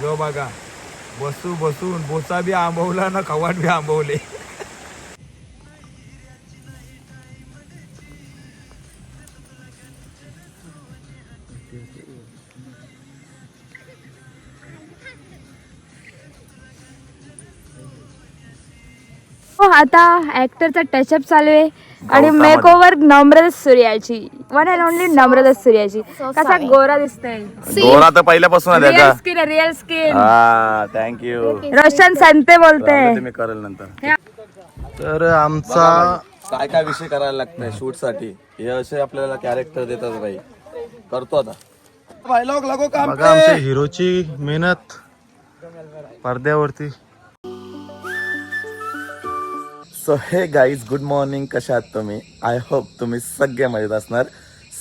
जो बघा बसू बसून बोचा बी आंबवला ना खवाट बी आंबवले. हो आता ऍक्टरचा टचअप चालू आहे. आणि मेक ओव्हर नम्रता सूर्याची. वन अँड ओनली नम्रता सूर्याची कसा गोरा दिसतोय. दोन आता पहिल्यापासून आहे रिअल त्याचा स्किन रिअल स्किन हा थँक्यू रोशन संते बोलते. मी करेल नंतर. तर आमचा काय काय विषय करायला लागतंय शूटसाठी हे असे आपल्याला कॅरेक्टर देतात भाई करतो आता. बघा आमच्या हिरोची मेहनत. पडद्यावरती. सो हे गाईज गुड मॉर्निंग कशा आहात तुम्ही? आय होप तुम्ही सगळे मजेत असणार.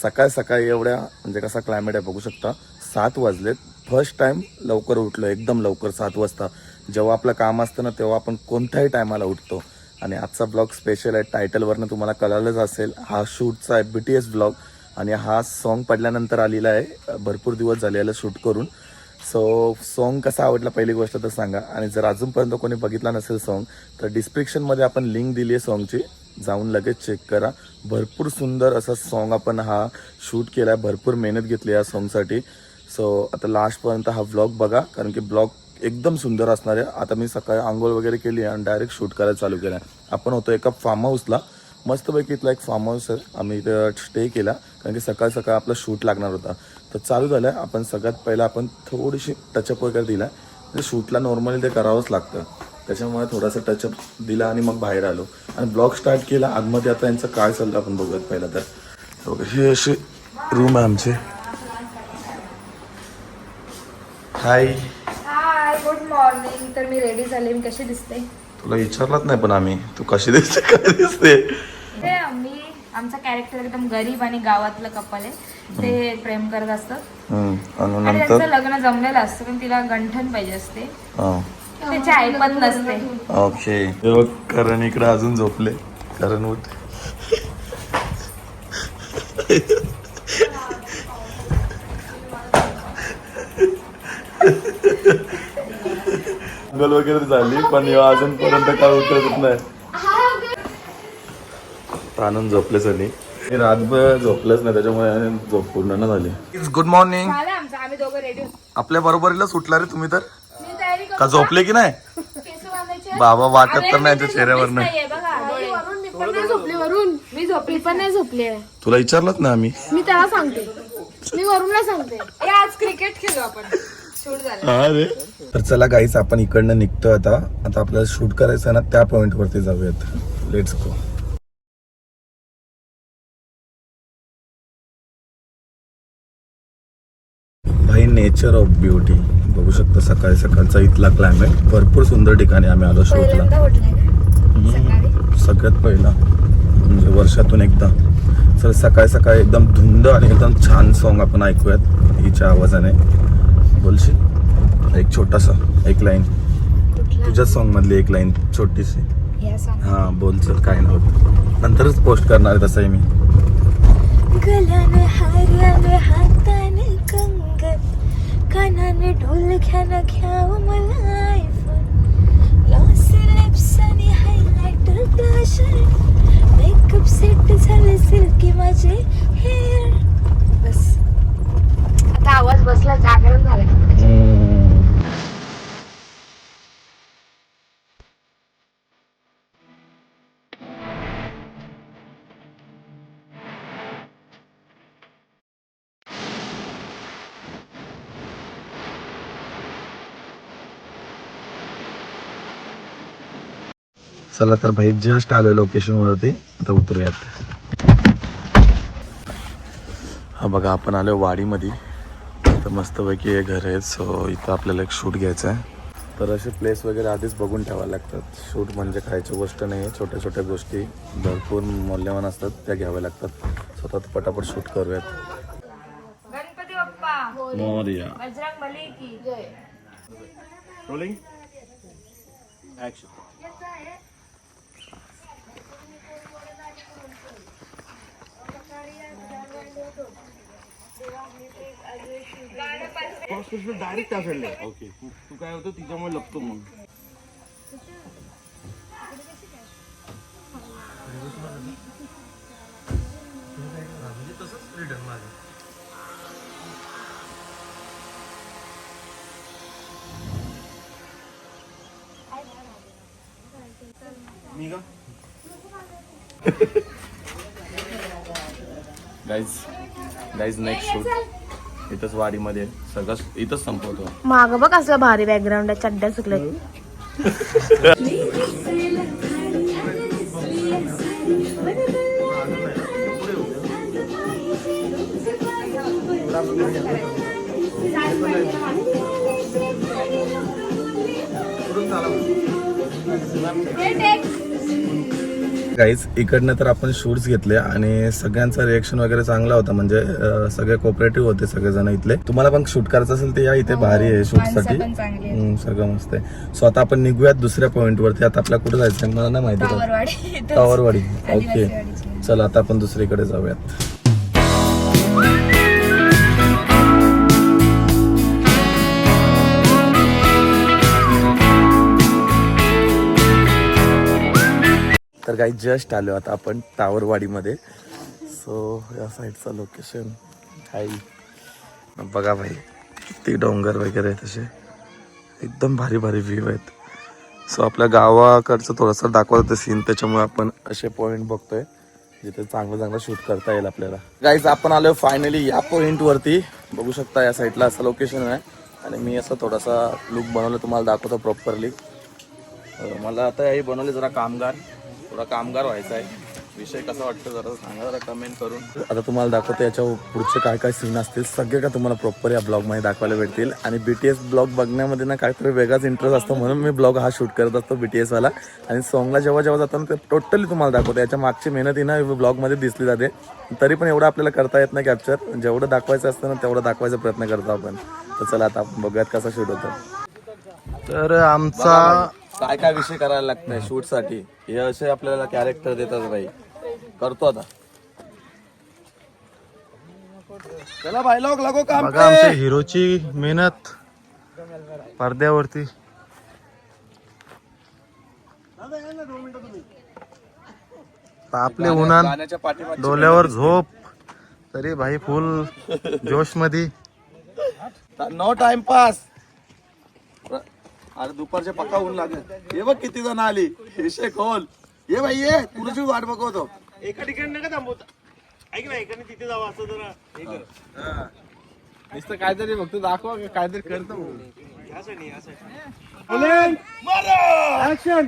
सकाळ सकाळी एवढ्या म्हणजे कसा क्लायमेट आहे बघू शकता. सात वाजलेत. फर्स्ट टाइम लवकर उठलो. एकदम लवकर सात वाजता. जेव्हा आपलं काम असतं ना तेव्हा आपण कोणत्याही टायमाला उठतो. आणि आजचा ब्लॉग स्पेशल आहे. टायटलवरनं तुम्हाला कळालंच असेल. हा शूटचा आहे बी टी एस ब्लॉग आणि हा सॉन्ग पडल्यानंतर आलेला आहे. भरपूर दिवस झालेला शूट करून. सो सॉन्ग कसा आवडला पहिली गोष्ट तर सांगा. आणि जर अजूनपर्यंत कोणी बघितला नसेल सॉन्ग तर डिस्क्रिप्शनमध्ये आपण लिंक दिली आहे सॉन्गची जाऊन लगेच चेक करा. भरपूर सुंदर असा सॉन्ग आपण हा शूट केला आहे भरपूर मेहनत घेतली या सॉन्गसाठी सो आता लास्टपर्यंत हा ब्लॉग बघा. कारण की ब्लॉग एकदम सुंदर असणार आहे. आता मी सकाळी आंघोळ वगैरे केली आणि डायरेक्ट शूट करायला चालू केलं आपण होतो एका फार्म हाऊसला मस्तपैकी इथला एक फार्म हाऊस आहे. आम्ही इथं स्टे केला. कारण की सकाळ सकाळ आपला शूट लागणार होता. तर चालू झालं आहे आपण सगळ्यात पहिला आपण थोडीशी टचअप वगैरे दिला म्हणजे शूटला नॉर्मली ते करावंच लागतं. त्याच्यामुळे थोडासा टचअप दिला आणि मग बाहेर आलो. आणि ब्लॉग स्टार्ट केला. आतमध्ये आता यांचं काय चाललं आपण बघूयात पहिला तर. हे अशी हे असे रूम आहे आमचे. हाय हाय गुड मॉर्निंग तर मी रेडी झाले. मी कशी दिसते? तुला विचारलाच नाही पण आम्ही. तू कशी दिसते काय दिसते? मी आमचा कॅरेक्टर एकदम गरीब आणि गावातलं कपल आहे. ते प्रेम करत असतं. हम्म, आणि आणि नंतर? त्यांचं लग्न जमलेलं असतं पण तिला गंठन पाहिजे असते. हा. त्याची ऐपत नसते. ओके. करण इकडे अजून झोपले. करण उठ. अंगल वगैरे झाली पण अजूनपर्यंत काय उठत नाही. ताणून झोपले सनी रातभर झोपलंच नाही त्याच्यामुळे झोप पूर्ण न झाली. गुड मॉर्निंग झालं आमचं आम्ही दोघं रेडी आपल्या बरोबरीला सुटला रे तुम्ही तर? का झोपले की नाही? बाबा वाटत तर नाही यांच्या चेहऱ्यावर झोपली वरून. मी झोपली पण नाही झोपली. तुला विचारलंच ना आम्ही? मी त्याला सांगते. मी वरूनला सांगते. आज क्रिकेट खेळू आपण. अरे तर चला गाईच आपण इकडनं निघतो आता. आता आपल्याला शूट करायचं आहे ना त्या पॉइंट वरती जाऊयात. लेट्स गो भाई नेचर ऑफ ब्युटी बघू शकता सकाळी सकाळचा इथला क्लायमेट भरपूर सुंदर ठिकाणी आम्ही आलो शूटला सगळ्यात पहिला. म्हणजे वर्षातून एकदा. तर सकाळी सकाळी एकदम धुंद आणि एकदम छान सॉन्ग आपण ऐकूयात. हिच्या आवाजाने. बोलशील? एक छोटासा एक लाईन. तुझ्या सॉन्ग मधली एक लाईन छोटीशी. हा बोल चल काय नव्हतं नंतरच पोस्ट करणार आहे तसंही मी. गल्याने हार्याने हाताने कंगन कानाने ढोलक्यानं घ्याव मला आयफोन लॉसी लिप्स आणि हायलायटर ब्लशर मेकअप सेट झाले सिल्की माझे. चला तर भाई जस्ट आलो लोकेशन वरती. आता उतरूयात. हा बघा आपण आलो वाडीमध्ये. तर मस्तपैकी हे घर आहे सो इथं आपल्याला एक शूट घ्यायचं आहे. तर असे प्लेस वगैरे आधीच बघून ठेवावे लागतात. शूट म्हणजे खायची गोष्ट नाही आहे छोट्या छोट्या गोष्टी भरपूर मौल्यवान असतात त्या घ्याव्या लागतात. स्वतः पटापट शूट करूयात. गणपती बाप्पा. मोरया. बजरंग बली की. रोलिंग डायरेक्ट साईडला ओके तू काय होतं तिच्यामुळे लपतो मग. मी का गाईज गाईज नेक्स्ट शूट इथंच वाडीमध्ये सगळं इथंच संपवतो. माग बघ असं भारी बॅकग्राऊंड आहे चड्ड्या सुकल्या गाईज इकडनं तर आपण शूट्स घेतले आणि सगळ्यांचा रिएक्शन वगैरे चांगला होता. म्हणजे सगळे कोऑपरेटिव्ह होते सगळेजण इथले. तुम्हाला पण शूट करायचं असेल तर या इथे भारी आहे शूटसाठी. पण चांगली आहे. हम्म, सगळं मस्त आहे. सो आता आपण निघूयात दुसऱ्या पॉइंट वरती. आता आपल्याला कुठे जायचं आहे मला नाही माहिती. टावरवाडी ओके. चला आता आपण दुसरीकडे जाऊयात. तर काही जस्ट आलो आता आपण टावरवाडीमध्ये. सो या साईडचं लोकेशन हाय बघा भाई किती डोंगर वगैरे आहे तसे एकदम भारी भारी व्ह्यू आहेत. सो आपल्या गावाकडचं थोडंसं दाखवत होतं सीन त्याच्यामुळे आपण असे पॉईंट बघतोय जिथे चांगलं चांगलं शूट करता येईल आपल्याला. गाईज आपण आलो फायनली या पॉईंटवरती बघू शकता या साईडला असं लोकेशन आहे. आणि मी असं थोडासा लुक बनवलं तुम्हाला दाखवतो प्रॉपरली मला आता हे बनवले जरा कामगार. थोडा कामगार व्हायचा आहे. विषय कसा वाटतो जरा सांगा जरा कमेंट करून. आता तुम्हाला दाखवतो याच्या पुढचे काय काय सीन असतील. सगळे का तुम्हाला प्रॉपर या ब्लॉगमध्ये दाखवायला भेटतील. आणि बीटीएस ब्लॉग बघण्यामध्ये ना काहीतरी वेगळाच इंटरेस्ट असतो म्हणून मी ब्लॉग हा शूट करत असतो बीटीएस वाला. आणि सॉंगला जेव्हा जेव्हा जातो ना ते टोटली तुम्हाला दाखवतो. याच्या मागची मेहनत ही ना ब्लॉगमध्ये दिसली जाते. तरी पण एवढं आपल्याला करता येत नाही कॅप्चर जेवढं दाखवायचं असतं ना तेवढं दाखवायचा प्रयत्न करतो आपण. तर चला आता आपण बघूयात कसा शूट होतो. तर आमचा काय काय विषय करायला लागतंय शूटसाठी हे असे आपल्याला कॅरेक्टर देतात भाई करतो आता. चला भाई लोक लागो काम बघा आमच्या हिरोची मेहनत पडद्यावरती. तापले गाण्याच्या पाठीमागे डोल्यावर झोप. तरी भाई फुल जोशमध्ये नो टाइमपास अरे दुपारचे पक्का ऊन लागेल. हे बघ किती जण आली. विषय खोल ये भाई ये. तुझी वाट बघवतो. एका ठिकाणी नका थांबवता. ऐक ना एकाने तिथे जावं असं जरा हे कर. नुसतं काहीतरी फक्त दाखवा की काहीतरी करतो यासाठी यासाठी. ऍक्शन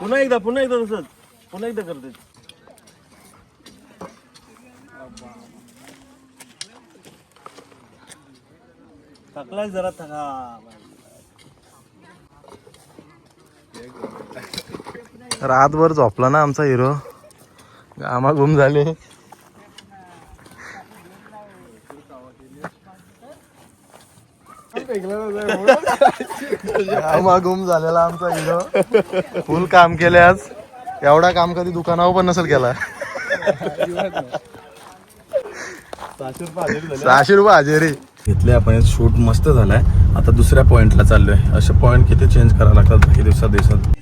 पुन्हा एकदा पुन्हा एकदा तसंच. पुन्हा एकदा करते. थकलाय जरा थका. रातभर झोपला ना आमचा हिरो. आम्हा गुम झाले. घामा गुम झालेला आमचा हिरो. फुल काम केले आज. एवढा काम कधी दुकानावर पण नसेल केला. सहाशे रुपये हजेरी घेतले आपण. शूट मस्त झालाय. आता दुसऱ्या पॉइंटला चाललोय. असे पॉइंट किती चेंज करावे लागतात काही दिवसात दिवसात?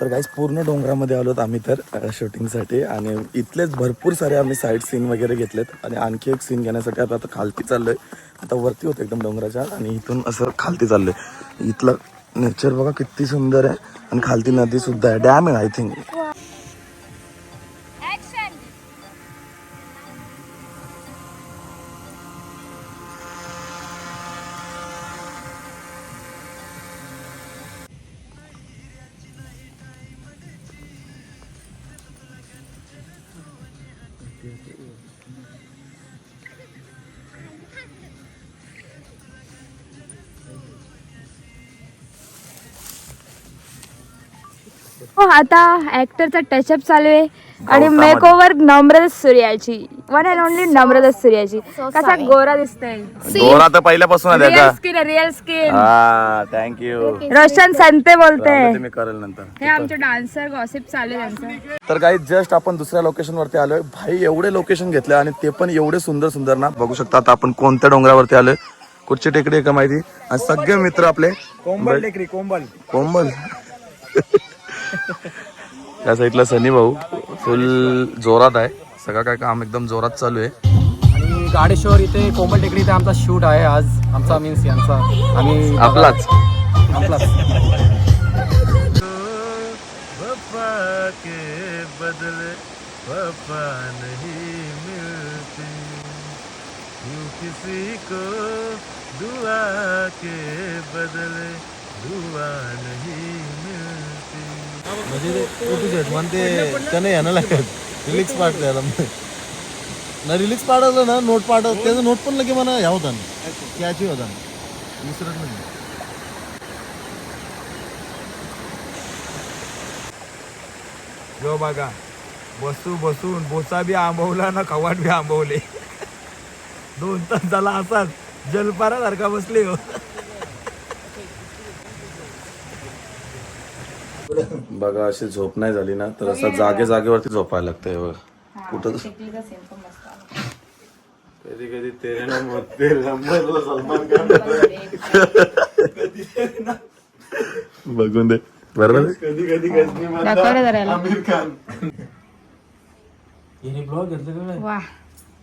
तर काहीच पूर्ण डोंगरामध्ये आलोत आम्ही तर शूटिंगसाठी आणि इथलेच भरपूर सारे आम्ही साईड सीन वगैरे घेतलेत. आणि आणखी एक सीन घेण्यासाठी आता आता खालती चाललोय. आता वरती होतं एकदम डोंगराच्या. आणि इथून असं खालती चाललं आहे इथलं नेचर बघा किती सुंदर आहे. आणि खालती नदीसुद्धा आहे. डॅम आहे आय थिंक हो आता ऍक्टरचा टचअप चालू आहे. आणि. मेक ओव्हर नम्रता सूर्याची वन अँड ओनली नम्रता सूर्याची कसा गोरा दिसतोय. गोरा तर पहिल्यापासून आहे रिअल त्याचा. स्किन रिअल स्किन हा थँक्यू रोशन संते बोलते. मी करेल नंतर. हे आमचे डान्सर गॉसिप चालू आहे त्यांचं तर काही जस्ट आपण दुसऱ्या लोकेशन वरती आलोय. भाई एवढे लोकेशन घेतले आणि ते पण एवढे सुंदर सुंदर ना. बघू शकता आता आपण कोणत्या डोंगरावरती आलोय. कुठची टेकडी आहे का माहिती? आणि सगळे मित्र आपले. कोंबल टेकरी कोंबल. कोंबल. त्या साईडला सनी भाऊ फुल जोरात आहे. सगळं काय काम एकदम जोरात चालू आहे. आणि गाडेश्वर इथे कोमल टेकडी इथे आमचा शूट आहे आज. आमचा मीन्स यांचा. आम्ही आपलाच. आपलाच. बदले वफा नहीं मिलती। यूं किसी को दुआ के बदले दुआ नहीं मिलती म्हणजे ते म्हणते त्याने यानं लागत रिलिक्स पाठ द्यायला. ना रिलिक्स पाडलं ना नोट पाठव त्याचं नोट पण लगे मला ह्या होता कॅची होता विसरत नाही. जो बघा बसू बसून बोसा बी आंबवला ना कवाट बी आंबवले. दोन तास झाला असाच जलपारासारखा बसले हो. बघा अशी झोप नाही झाली ना तर असं जागे जागेवरती झोपायला लागतंय बघा. कुठं कधी कधी तेरे नाम तेरे नंबरला सलमान खान बघून दे. बरोबर? कधी कधी कधी आमिर खान.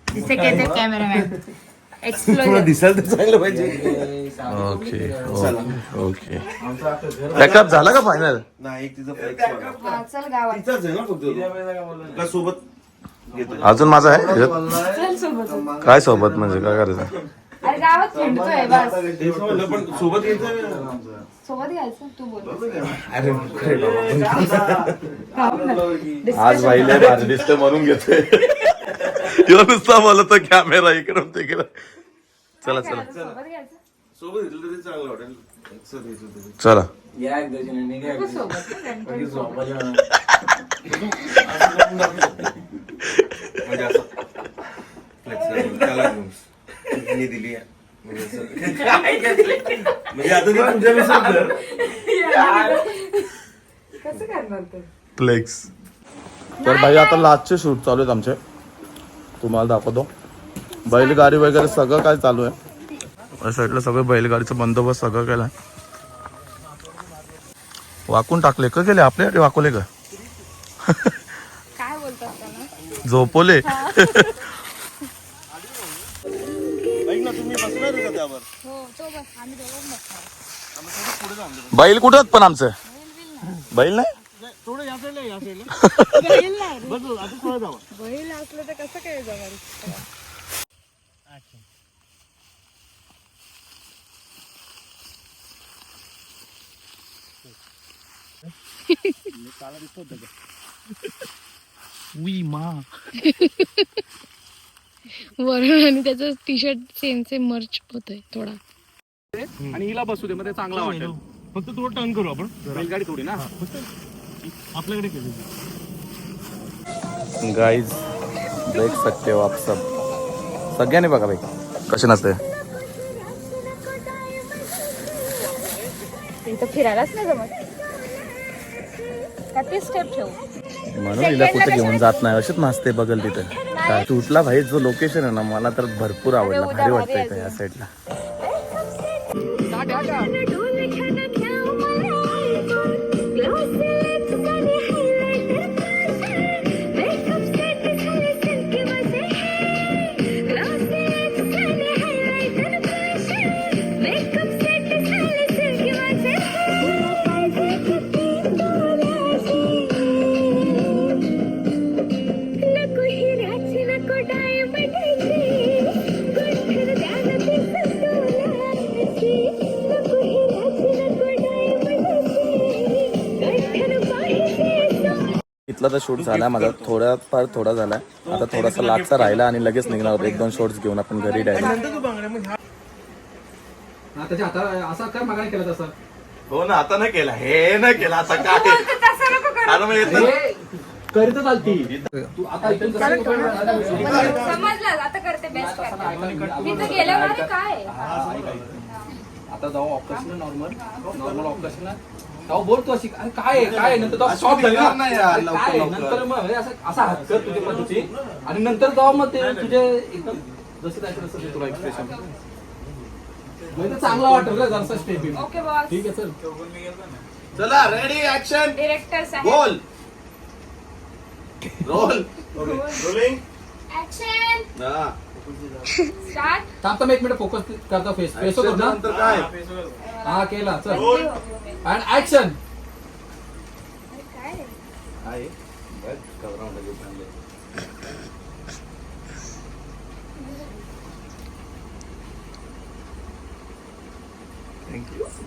दिसे केते कॅमेरामॅन एक्सप्लोजर दिसायला तर चांगलं पाहिजे. ओके ओके ओके बॅकअप झाला का फायनल नाही तिचं चल गावात. तिचाच आहे ना फक्त का सोबत अजून माझा आहे? ह्याच्यात? काय सोबत म्हणजे? काय करायचं? अरे गावात बस. पण सोबत यायचं सोबत घ्यायचं? तू बोल. आज भाईले भारी दिसते म्हणून घेतोय. ह्यो नुसता बोलत कॅमेरा इकडून तिकडं चला चला. सोबत घ्यायचं? सोबत घेतलं तरी चांगलं वाटेल. एकसाथ घेतलं तरी. चला. सोबत म्हणजे असं. Flexible, त्याला घेऊन. मी दिली. आहे. म्हणजे असं. म्हणजे आता ते तुझ्यानुसार कर. कसं करणार तू? फ्लेक्स तर भाई आता लास्टचे शूट चालू आहेत आमचे. तुम्हाला दाखवतो. बैलगाडी वगैरे सगळं काय चालू आहे? या साईडला सगळं बैलगाडीचा बंदोबस्त सगळं केलाय. वाकून टाकले का गेले? आपले वाकवले का? झोपवले. हो. तो बस. आम्ही दोघं बसणार. बैल कुठं आहेत पण आमचं? बैल नाही? बैल असलं तर कसं काय जवळ वरून आणि त्याचं टी शर्ट सेम सेम मर्च होतोय थोडा. आणि हिला बसू दे मध्ये चांगला वाटेल. फक्त थोडं टर्न करू आपण. बैलगाडी थोडी ना. आपल्याकडे केली. गाईज देख सकते हो आप सब. सगळ्यांनी बघा भाई कसे नसते इथं फिरायलाच नाही जमत. का ते स्टेप ठेवू. म्हणून हिला कुठे घेऊन जात नाही? अशीच नाचते बघल तिथे. काय तुटला भाई जो लोकेशन आहे ना मला तर भरपूर आवडलं. भारी वाटतं इथं या साईडला तर शूट झाला माझा थोडा फार थोडा झाला आता थोडासा लाटचा राहिला आणि लगेच निघणार. होता एक दोन शॉर्ट्स घेऊन आपण घरी डायरेक्ट हा, असा काय मागायला केला तसा? हो ना आता नाही केला. हे नाही केला आता काय? करीत चालती तू आता समजलं आता करते बेस्ट करते मी तर गेल्यावर काय? आता जाऊ ऑपरेशन नॉर्मल. नॉर्मल ऑपरेशन तेव्हा बोलतो अशी अरे काय आहे, काय आहे? नंतर तेव्हा शॉक झाली. ना. अरे काय आहे? नंतर मग असं असा हात कर तुझ्या पद्धती आणि नंतर जेव्हा मग ते तुझे एकदम जसं काय तसं ते तुला एक्सप्रेशन म्हणजे चांगला वाटेल रे जरासा स्टेप ओके बॉस ठीक आहे चल. चला रेडी ऍक्शन डिरेक्टर साहेब. बोल रोल रोलिंग ऍक्शन स्टार्ट थांब थांब एक मिनिट फोकस करता फेस फेस होतो ना? नंतर काय? हा केला चल. अँड ऍक्शन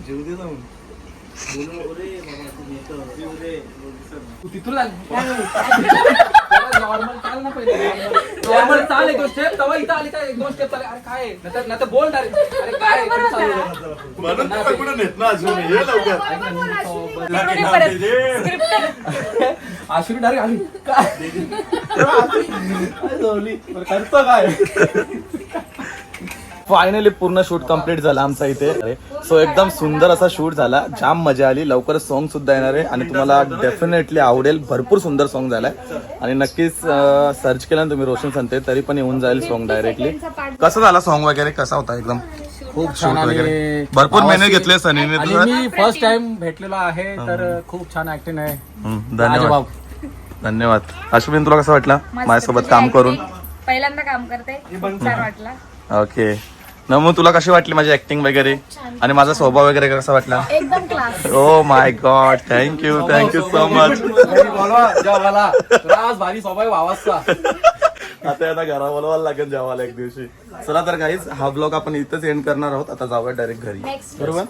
जीव दे जाऊन. तू तिथून नॉर्मल चाल ना पहिले नॉर्मल चाल एक दोन स्टेप तेव्हा इथं आली तर एक दोन स्टेप चाले अरे काय? नाहीतर नाहीतर बोल डायरेक्ट. अरे काय? कुठं चालू आहे? म्हणून कुठे नेत ना अजून ये लवकर. आश्विनी डायरेक्ट आली. काय? करतो काय? फायनली पूर्ण शूट कंप्लीट झाला आमचा इथे. सो एकदम सुंदर असा शूट झाला. जाम मजा आली. लवकरच सॉन्ग सुद्धा येणार आहे. आणि तुम्हाला डेफिनेटली आवडेल. भरपूर सुंदर सॉन्ग झालाय. आणि नक्कीच सर्च केलं ना तुम्ही रोशन संते तरी पण येऊन जाईल सॉन्ग डायरेक्टली कसं झाला सॉन्ग वगैरे? कसा होता एकदम? खूप छान आणि भरपूर मेहनत घेतली सनीने मी फर्स्ट टाइम भेटलेलो आहे तर खूप छान ऍक्टिंग आहे. धन्यवाद. धन्यवाद. अश्विन तुला कसं वाटलं? माझ्यासोबत काम करून. पहिल्यांदा काम करते. वाटला. ओके नमू तुला कशी वाटली माझी ऍक्टिंग वगैरे? आणि माझा स्वभाव वगैरे कसा वाटला? एकदम class oh my god thank you thank you so much आता आता घरा बोलवायला लागेल जेवायला एक दिवशी. चला तर काहीच हा ब्लॉग आपण इथंच एंड करणार आहोत. आता जाऊया डायरेक्ट घरी. बरोबर?